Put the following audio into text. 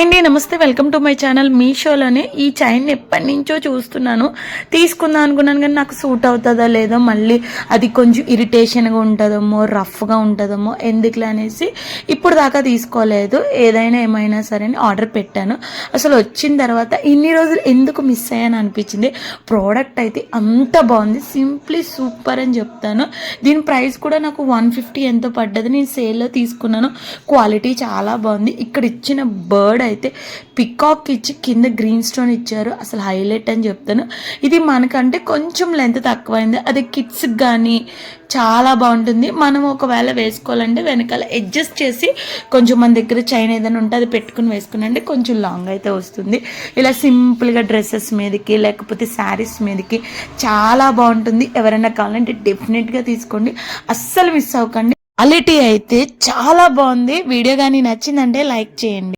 Hi అండి నమస్తే welcome to my channel మీషోలోనే. ఈ చైన్ ఎప్పటి నుంచో చూస్తున్నాను. తీసుకుందాం అనుకున్నాను కానీ నాకు సూట్ అవుతుందో లేదో మళ్ళీ అది కొంచెం ఇరిటేషన్గా ఉంటుందమ్మో రఫ్గా ఉంటుందమ్మో ఎందుకులే అనేసి ఇప్పుడు దాకా తీసుకోలేదు. ఏదైనా ఏమైనా సరే అని ఆర్డర్ పెట్టాను. అసలు వచ్చిన తర్వాత ఇన్ని రోజులు ఎందుకు మిస్ అయ్యాను అనిపించింది. ప్రోడక్ట్ అయితే అంత బాగుంది. సింప్లీ సూపర్ అని చెప్తాను. దీని ప్రైస్ కూడా నాకు వన్ ఫిఫ్టీ ఎంతో పడ్డది. నేను సేల్లో తీసుకున్నాను. క్వాలిటీ చాలా బాగుంది. ఇక్కడ ఇచ్చిన బర్డ్ అయితే పికాక్ ఇచ్చి కింద గ్రీన్ స్టోన్ ఇచ్చారు. అసలు హైలైట్ అని చెప్తాను. ఇది మనకంటే కొంచెం లెంత్ తక్కువైంది. అది కిడ్స్కి కానీ చాలా బాగుంటుంది. మనం ఒకవేళ వేసుకోవాలంటే వెనకాల అడ్జస్ట్ చేసి కొంచెం మన దగ్గర చైన్ ఏదైనా ఉంటే అది పెట్టుకుని వేసుకునంటే కొంచెం లాంగ్ అయితే వస్తుంది. ఇలా సింపుల్గా డ్రెస్సెస్ మీదకి లేకపోతే శారీస్ మీదకి చాలా బాగుంటుంది. ఎవరైనా కావాలంటే డెఫినెట్గా తీసుకోండి. అస్సలు మిస్ అవ్వకండి. క్వాలిటీ అయితే చాలా బాగుంది. వీడియో కానీ నచ్చిందంటే లైక్ చేయండి.